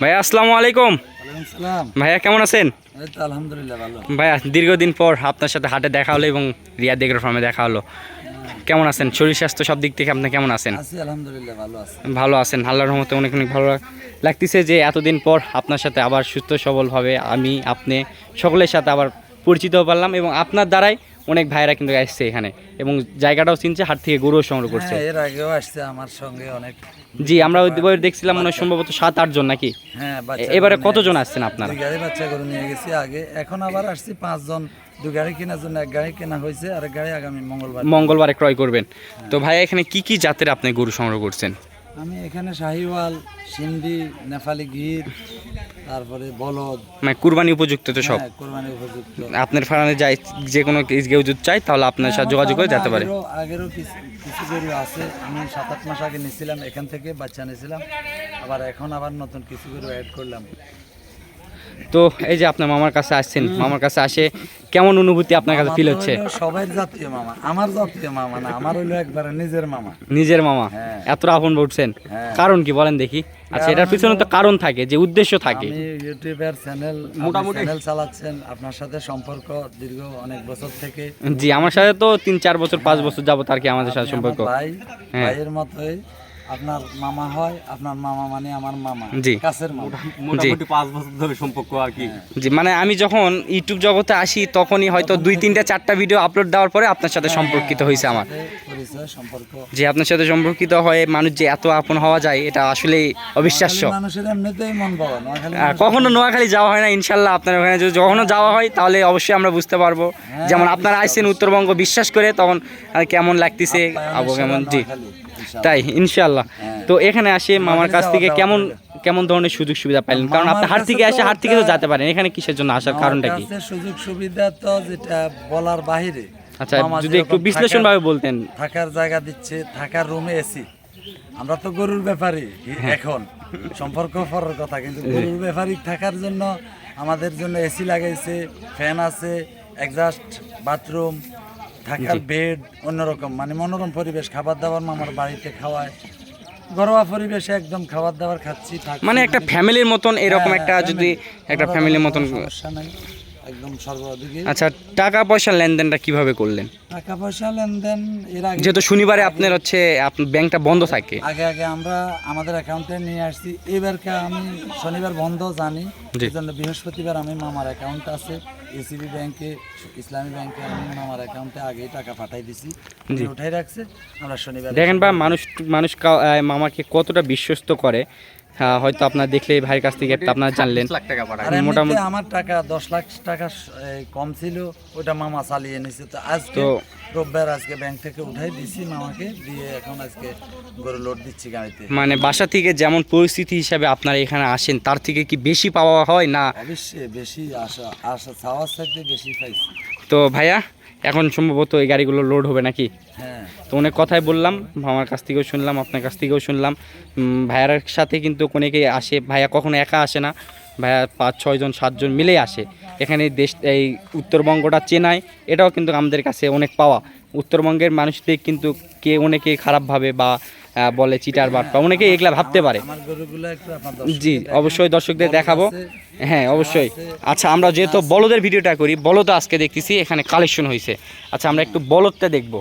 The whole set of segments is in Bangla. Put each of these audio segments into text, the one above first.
ভাইয়া আসসালামু আলাইকুম। ভাইয়া কেমন আছেন? আলহামদুলিল্লাহ ভালো। ভাইয়া দীর্ঘদিন পর আপনার সাথে হাটে দেখা হলো এবং রিয়া দেগর ফার্মে দেখা হলো। কেমন আছেন? শরীর স্বাস্থ্য সব দিক থেকে আপনি কেমন আছেন? আলহামদুলিল্লাহ ভালো আছি। ভালো আছেন। আল্লাহর রহমতে অনেক অনেক ভালো লাগতেছে যে এতদিন পর আপনার সাথে আবার সুস্থ সবলভাবে আমি আপনি সকলের সাথে আবার পরিচিত পারলাম এবং আপনার দ্বারাই অনেক ভাইরা কিন্তু আসছে এখানে এবং জায়গাটাও চিনছে হাট থেকে গরুও সংগ্রহ করছে। হ্যাঁ এর আগেও আসছে আমার সঙ্গে অনেক। জি আমরা ওই বইয়ের দেখছিলাম মনে হয় সম্ভবত সাত আট জন নাকি? হ্যাঁ এবারে কতজন আসছেন আপনারা? গাড়ি বাচ্চা করে নিয়ে গেছি আগে। এখন আবার আসছি পাঁচজন দু গাড়ি কেনার জন্য এক গাড়ি কেনা হয়েছে আর গাড়ি আগামী মঙ্গলবার। মঙ্গলবারে ক্রয় করবেন। তো ভাইয়া এখানে কি কি জাতের আপনি গরু সংগ্রহ করছেন? আমি এখানে শাহিওয়াল সিন্ধি নেপালি গির তারপরে বলদ। মানে কুরবানি উপযুক্ত তো সব। কুরবানি উপযুক্ত। আপনার ফার্মে যাই যে কোনো কেউ যদি চাই তাহলে আপনার সাথে যোগাযোগ করে যেতে পারে। আগেরও- কিছু গরু আছে। আমি সাত আট মাস আগে নিয়েছিলাম এখান থেকে বাচ্চা নিয়েছিলাম। আবার এখন আবার নতুন কিছু গরু অ্যাড করলাম। তো এই যে আপনার মামার কাছে আসছেন মামার কাছে আসে কেমন অনুভূতি আপনার কাছে ফিল হচ্ছে? সবাই জাতীয় মামা আমার জাতীয় মামা না আমার হইল একবারে নিজের মামা। নিজের মামা? হ্যাঁ। এতটা আপন উঠছেন? হ্যাঁ। কারণ কি বলেন দেখি? আচ্ছা এটার পিছনে তো কারণ থাকে যে উদ্দেশ্য থাকে। আমি ইউটিউবের চ্যানেল মোটামুটি- চ্যানেল চালাচ্ছেন আপনার সাথে সম্পর্ক দীর্ঘ অনেক বছর থেকে। জি আমার সাথে তো তিন চার বছর পাঁচ বছর যাবত আর কি আমাদের সাথে সম্পর্ক। ভাই হ্যাঁ। ভাইয়ের মতোই। আপনার মামা হয় আপনার মামা মানে আমার মামা জি। কাছের মামা। মোটামুটি পাঁচ বছর ধরে সম্পর্ক আর কি। জি মানে আমি যখন ইউটিউব জগতে আসি তখনই হয়তো দুই তিনটা চারটা ভিডিও আপলোড দেওয়ার পরে আপনার সাথে সম্পর্কিত হয়েছে আমার। সম্পর্ক। যে আপনার সাথে সম্পর্কিত হয়ে মানুষ যে এত আপন হওয়া যায় এটা আসলেই অবিশ্বাস্য। মানুষের এমনিতেই মন কখনো নোয়াখালী যাওয়া হয় না ইনশাল্লাহ আপনার ওখানে যদি যখনও যাওয়া হয় তাহলে অবশ্যই আমরা বুঝতে পারব। যেমন আপনারা আসছেন উত্তরবঙ্গ বিশ্বাস করে তখন কেমন লাগতেছে আবু কেমন? জি। তাই ইনশাল্লাহ তো এখানে আসে মামার কাছ থেকে কেমন কেমন ধরনের সুযোগ সুবিধা পাইলেন? কারণ আপনি হাট থেকে এসে হাট থেকে তো যেতে পারেন। এখানে কিসের জন্য আসার কারণটা কি? সুযোগ সুবিধা তো যেটা বলার বাহিরে। আচ্ছা যদি একটু বিশ্লেষণ ভাবে বলতেন। থাকার জায়গা দিচ্ছে থাকার রুমে এসি আমরা তো গরুর ব্যাপারী হ্যাঁ। এখন। সম্পর্ক পরের কথা কিন্তু গরুর ব্যাপারী থাকার জন্য আমাদের জন্য এসি লাগাইছে ফ্যান আছে একজাস্ট বাথরুম থাকার বেড অন্যরকম মানে মনোরম পরিবেশ খাবার দাবার মামার বাড়িতে খাওয়ায়। ঘরোয়া পরিবেশে একদম খাবার দাবার খাচ্ছি মানে একটা ফ্যামিলির মতন এরকম হ্যাঁ, একটা যদি একটা ফ্যামিলির মতন সমস্যা নাই। একদম সর্বাধিকে আচ্ছা টাকা পয়সার লেনদেনটা কীভাবে করলেন? টাকা পয়সা লেনদেন এর আগে যেহেতু শনিবারে আপনার হচ্ছে আপনার ব্যাংকটা বন্ধ থাকে। আগে আগে আমরা আমাদের অ্যাকাউন্টে নিয়ে আসছি। এবারকে আমি শনিবার বন্ধ জানি। জি। এই জন্য বৃহস্পতিবার আমি মামার অ্যাকাউন্ট আছে। এসিবি ব্যাংকে ইসলামী ব্যাংকে আমি মামার অ্যাকাউন্টে আগেই টাকা পাঠাই দিছি। উনি উঠাই রাখছে। আমরা শনিবার দেখেন বা মানুষ মানুষ কা- আহ, মামাকে কতটা বিশ্বস্ত করে। হয়তো আপনার দেখলে ভাইয়ের কাছ থেকে একটা আপনারা জানলেন। লাখ টাকা পাঠায় মোটামুটি- আমার টাকা দশ লাখ টাকা কম ছিল ওটা মামা চালিয়ে নিছে। তো আজকে তো- রোববার আজকে ব্যাংক থেকে উঠাই দিছি মামাকে দিয়ে এখন আজকে গরু লোড দিচ্ছি গাড়িতে। মানে বাসা থেকে যেমন পরিস্থিতি হিসাবে আপনারা এখানে আসেন তার থেকে কি বেশি পাওয়া হয় না? অবশ্যই বেশি আশা আশা চাওয়ার চাইতে বেশি পাইছি। তো ভাইয়া এখন সম্ভবত এই গাড়িগুলো লোড হবে নাকি? হ্যাঁ। তো অনেক কথাই বললাম আমার কাছ থেকেও শুনলাম আপনার কাছ থেকেও শুনলাম। ভাইয়ার সাথে কিন্তু অনেকেই আসে ভাইয়া কখনো একা আসে না। ভাইয়া পাঁচ ছয়জন সাতজন মিলেই আসে। এখানে দেশ এই উত্তরবঙ্গটা চেনায় এটাও কিন্তু আমাদের কাছে অনেক পাওয়া। উত্তরবঙ্গের মানুষদের কিন্তু কে অনেকে খারাপভাবে বা বলে চিটার বাটপা অনেকে এগুলা ভাবতে পারে। জি অবশ্যই দর্শকদের দেখাবো। হ্যাঁ অবশ্যই। আচ্ছা আমরা যেহেতু বলদের ভিডিওটা করি বলদ আজকে দেখতেছি এখানে কালেকশন হয়েছে আচ্ছা আমরা একটু বলদটা দেখব।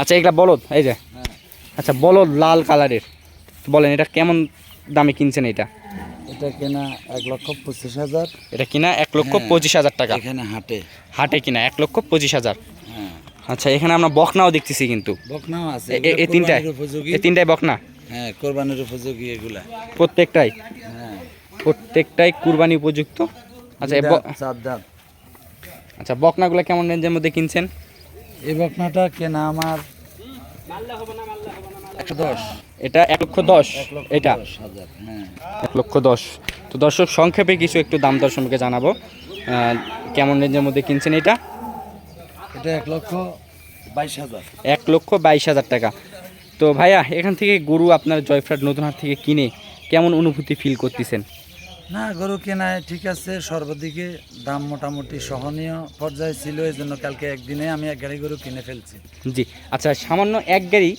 আচ্ছা এগুলা বলদ এই যে। হ্যাঁ। আচ্ছা বলদ লাল কালারের। বলেন এটা কেমন দামে কিনছেন এটা? এটা কেনা এক লক্ষ পঁচিশ হাজার। এটা কিনা এক লক্ষ হ্যাঁ। পঁচিশ হাজার টাকা। এখানে হাটে। হাটে কিনা এক লক্ষ পঁচিশ হাজার। আচ্ছা এখানে আমরা বকনাও দেখতেছি কিন্তু। বকনাও আছে এই তিনটায়। এই তিনটায় বকনা? হ্যাঁ কোরবানির উপযোগী এগুলা। প্রত্যেকটাই? হ্যাঁ। প্রত্যেকটাই কুরবানি উপযুক্ত? আচ্ছা আচ্ছা বকনাগুলো কেমন রেঞ্জের মধ্যে কিনছেন? এই বকনাটা কেনা আমার একশো দশ। এটা এক লক্ষ দশ? এটা? হ্যাঁ। এক লক্ষ দশ। তো দর্শক সংক্ষেপে কিছু একটু দাম দর সম্পর্কে জানাব। কেমন রেঞ্জের মধ্যে কিনছেন এটা? এটা এক লক্ষ বাইশ হাজার। এক লক্ষ বাইশ হাজার টাকা। তো ভাইয়া এখান থেকে গরু আপনার জয়ফ্রাট নতুন হাট থেকে কিনে কেমন অনুভূতি ফিল করতেছেন? না গরু কেনায় ঠিক আছে সর্বদিকে দাম মোটামুটি সহনীয় পর্যায়ে ছিল এই জন্য কালকে একদিনে আমি এক গাড়ি গরু কিনে ফেলছি। জি আচ্ছা সামান্য এক গাড়ি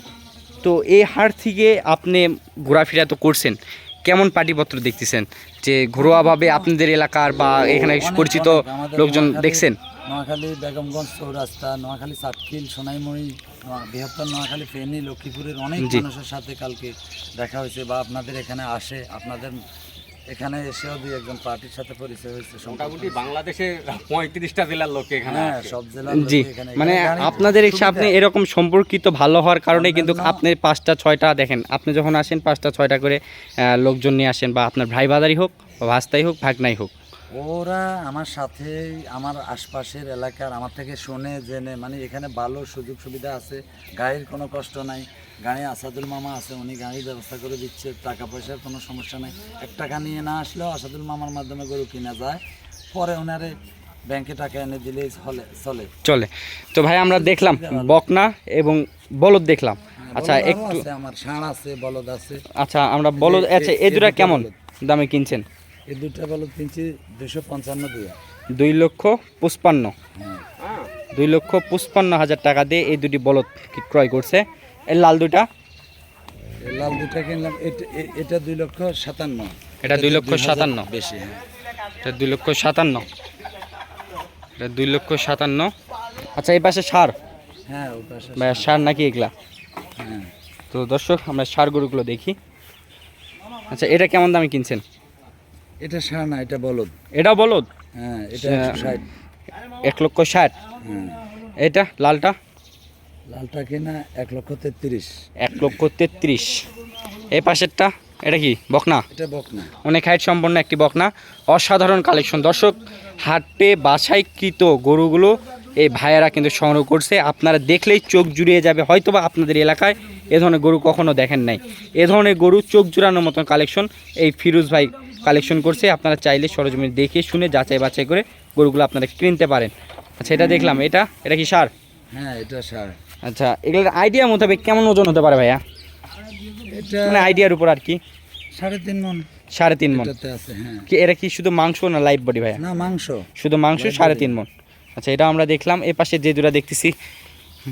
তো এই হাট থেকে আপনি ঘোরাফেরা তো করছেন কেমন পার্টিপত্র দেখতেছেন যে ঘরোয়াভাবে আপনাদের এলাকার বা এখানে পরিচিত লোকজন দেখছেন নোয়াখালী বেগমগঞ্জ চৌরাস্তা নোয়াখালী সাতখিল সোনাইমুড়ি বৃহত্তর নোয়াখালী ফেনী লক্ষ্মীপুরের অনেক। মানুষের সাথে কালকে দেখা হয়েছে বা আপনাদের এখানে আসে আপনাদের এখানে এসেও দুই একজন পার্টির সাথে পরিচয় হয়েছে মোটামুটি বাংলাদেশে পঁয়ত্রিশটা জেলার লোক এখানে হ্যাঁ সব জেলার জি মানে আপনাদের। আপনি এরকম সম্পর্কিত ভালো হওয়ার কারণে কিন্তু আপনি পাঁচটা ছয়টা দেখেন আপনি যখন আসেন পাঁচটা ছয়টা করে আহ, লোকজন নিয়ে আসেন বা আপনার ভাই বাদারি হোক বা ভাস্তাই হোক ভাগনাই হোক ওরা আমার সাথে আমার আশপাশের এলাকার আমার থেকে শুনে জেনে মানে এখানে ভালো সুযোগ সুবিধা আছে গাড়ির কোনো কষ্ট নাই। গাড়ি আসাদুল মামা আছে উনি গাড়ির ব্যবস্থা করে দিচ্ছে টাকা পয়সার কোনো সমস্যা নাই। এক টাকা নিয়ে না আসলেও আসাদুল মামার মাধ্যমে গরু কিনা যায়। পরে ওনারে ব্যাংকে টাকা এনে দিলেই চলে চলে। চলে। তো ভাই আমরা দেখলাম বকনা এবং বলদ দেখলাম। আচ্ছা একটু আমার ষাঁড় আছে বলদ আছে। আচ্ছা আমরা বলদ আচ্ছা এই দুটা কেমন দামে কিনছেন? এই দুটা বলদ কিনছি দুশো পঞ্চান্ন দিয়ে। দুই লক্ষ পুষ্পান্ন হ্যাঁ দুই লক্ষ পুষ্পান্ন হাজার টাকা দিয়ে এই দুটি বলদ কি- ক্রয় করছে। এই লাল দুটা লাল দুটা কিনলাম এটা দুই লক্ষ সাতান্ন। এটা দুই লক্ষ সাতান্ন। বেশি হ্যাঁ। এটা দুই লক্ষ সাতান্ন। এটা দুই লক্ষ সাতান্ন। আচ্ছা এই পাশে সার। হ্যাঁ সার নাকি এগুলা? হ্যাঁ। তো দর্শক আমরা সার গরুগুলো দেখি। আচ্ছা এটা কেমন দামে কিনছেন? এটা ষাঁড় না এটা বলদ। এটা বলদ? হ্যাঁ এটা আচ্ছা। একশো ষাট। এক লক্ষ ষাট? হ্যাঁ। এটা লালটা? লালটা কিনা এক লক্ষ তেত্রিশ। এক লক্ষ তেত্রিশ। এই পাশেরটা এটা কি বকনা? এটা বকনা। অনেক হাইট সম্পন্ন একটি বকনা। অসাধারণ কালেকশন। দর্শক হাটে বাছাইকৃত গরুগুলো এই ভাইয়েরা কিন্তু সংগ্রহ করছে। আপনারা দেখলেই চোখ জুড়িয়ে যাবে। হয়তোবা আপনাদের এলাকায় এ ধরনের গরু কখনো দেখেন নাই। এ ধরনের গরু চোখ জুড়ানোর মতন কালেকশন এই ফিরোজ ভাই কালেকশন করছে আপনারা চাইলে সরজমিনে দেখে শুনে যাচাই বাছাই করে গরুগুলো আপনারা কিনতে পারেন। আচ্ছা এটা দেখলাম এটা? এটা কি সার? হ্যাঁ এটা ষাঁড় আচ্ছা এগুলোর আইডিয়া মোতাবেক কেমন ওজন হতে পারে ভাইয়া? এটা মানে আইডিয়ার উপর আর কি? সাড়ে তিন মন। সাড়ে তিন মন। হ্যাঁ। কি এরা কি শুধু মাংস না লাইভ বডি ভাইয়া? না মাংস। শুধু মাংস সাড়ে তিন মন। আচ্ছা এটা আমরা দেখলাম এই পাশে যে দুটা দেখতেছি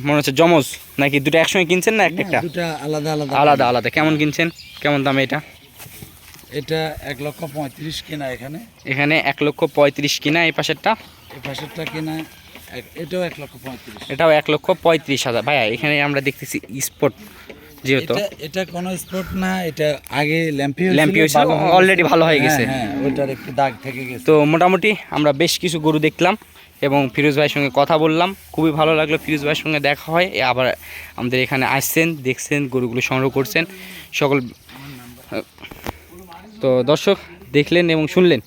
মনে হচ্ছে জমজ নাকি দুটো একসঙ্গে কিনছেন না একটা একটা? আলাদা আলাদা। আলাদা আলাদা। কেমন কিনছেন? কেমন দামে এটা? এটা এক লক্ষ পঁয়ত্রিশ কিনা এখানে? এখানে এক লক্ষ পঁয়ত্রিশ কিনা এই পাশেরটা? এই পাশেরটা কিনা এটাও এক লক্ষ পঁয়ত্রিশ। এটাও এক লক্ষ পঁয়ত্রিশ হাজার। ভাইয়া এখানে আমরা দেখতেছি স্পট যেহেতু। এটা কোনো স্পট না এটা আগে ল্যাম্পি ল্যাম্পি হয়েছিল, already ভালো হয়ে গেছে। হ্যাঁ ওইটার একটু দাগ থেকে গেছে। তো মোটামুটি আমরা বেশ কিছু গরু দেখলাম এবং ফিরোজ ভাইয়ের সঙ্গে কথা বললাম। খুবই ভালো লাগল ফিরোজ ভাইয়ের সঙ্গে দেখা হয়। আবার আমাদের এখানে আসছেন দেখছেন গরুগুলো সংগ্রহ করছেন। সকল তো দর্শক দেখলেন এবং শুনলেন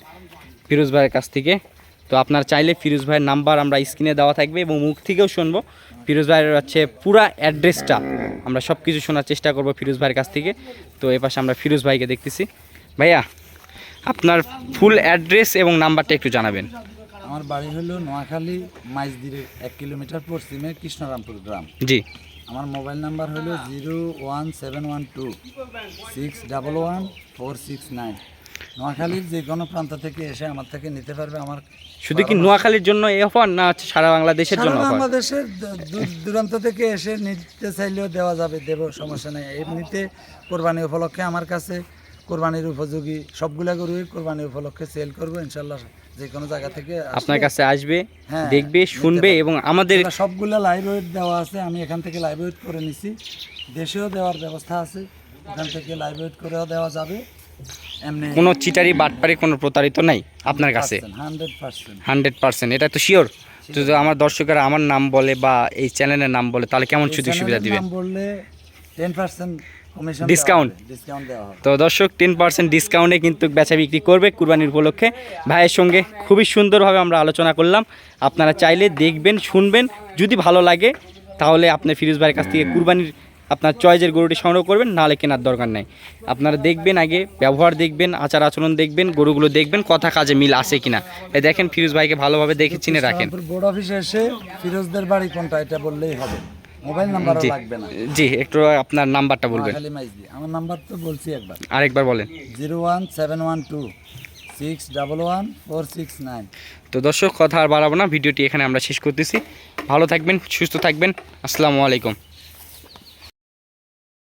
ফিরোজ ভাইয়ের কাছ থেকে। তো আপনার চাইলে ফিরোজ ভাইয়ের নাম্বার আমরা স্ক্রিনে দেওয়া থাকবে এবং মুখ থেকেও শুনব। ফিরোজ ভাইয়ের হচ্ছে পুরা অ্যাড্রেসটা আমরা সব কিছু শোনার চেষ্টা করব ফিরোজ ভাইয়ের কাছ থেকে। তো এ পাশে আমরা ফিরোজ ভাইকে দেখতেছি। ভাইয়া আপনার ফুল অ্যাড্রেস এবং নাম্বারটা একটু জানাবেন। আমার বাড়ি হলো নোয়াখালী মাইজদিরের এক কিলোমিটার পশ্চিমে কৃষ্ণরামপুর গ্রাম। জি। আমার মোবাইল নাম্বার হলো zero one seven one two six double one four six nine. নোয়াখালীর যে কোনো প্রান্ত থেকে এসে আমার থেকে নিতে পারবে আমার শুধু কি নোয়াখালীর জন্য এই অফার না হচ্ছে সারা বাংলাদেশের জন্য অফার? বাংলাদেশের দূর দূরান্ত থেকে এসে নিতে চাইলেও দেওয়া যাবে দেব সমস্যা নেই। এমনিতে কোরবানি উপলক্ষে আমার কাছে কোরবানির উপযোগী সবগুলা গরুই কোরবানি উপলক্ষে সেল করব ইনশাল্লাহ যে কোনো জায়গা থেকে আপনার কাছে আসবে হ্যাঁ, দেখবে শুনবে এবং আমাদের সবগুলা লাইভ ওয়েট দেওয়া আছে আমি এখান থেকে লাইভ ওয়েট করে নিছি। দেশেও দেওয়ার ব্যবস্থা আছে এখান থেকে লাইভ ওয়েট করেও দেওয়া যাবে। এমনি কোনো চিটারি বাটপারি কোনো প্রতারিত নাই আপনার কাছে? হান্ড্রেড পার্সেন্ট এটা তো শিওর যদি আমার দর্শকেরা আমার নাম বলে বা এই চ্যানেলের নাম বলে তাহলে কেমন সুযোগ সুবিধা দিবে নাম বললে টেন পার্সেন্ট? ডিসকাউন্ট তো দর্শক টেন পার্সেন্ট ডিসকাউন্টে কিন্তু বেচা বিক্রি করবে কুরবানির উপলক্ষে। ভাইয়ের সঙ্গে খুবই সুন্দরভাবে আমরা আলোচনা করলাম। আপনারা চাইলে দেখবেন শুনবেন। যদি ভালো লাগে তাহলে আপনি ফিরোজ ভাইয়ের কাছ থেকে কুরবানির আপনার চয়েজের গরুটি সংগ্রহ করবেন নাহলে কেনার দরকার নাই। আপনারা দেখবেন আগে ব্যবহার দেখবেন আচার আচরণ দেখবেন গরুগুলো দেখবেন কথা কাজে মিল আছে কিনা। দেখেন ফিরোজ ভাইকে ভালোভাবে দেখে চিনে রাখেন। বোর্ড অফিসে এসে ফিরোজদের বাড়ি কোনটা এটা বললেই হবে। মোবাইল নাম্বার জি। লাগবে না। জি একটু আপনার নাম্বারটা বলবেন। আমার নাম্বার তো বলছি একবার। আরেকবার বলেন। Zero one seven one two six double one four six nine. তো দর্শক কথা আর বাড়াবো না ভিডিওটি এখানে আমরা শেষ করতেছি। ভালো থাকবেন সুস্থ থাকবেন। আসসালামু আলাইকুম।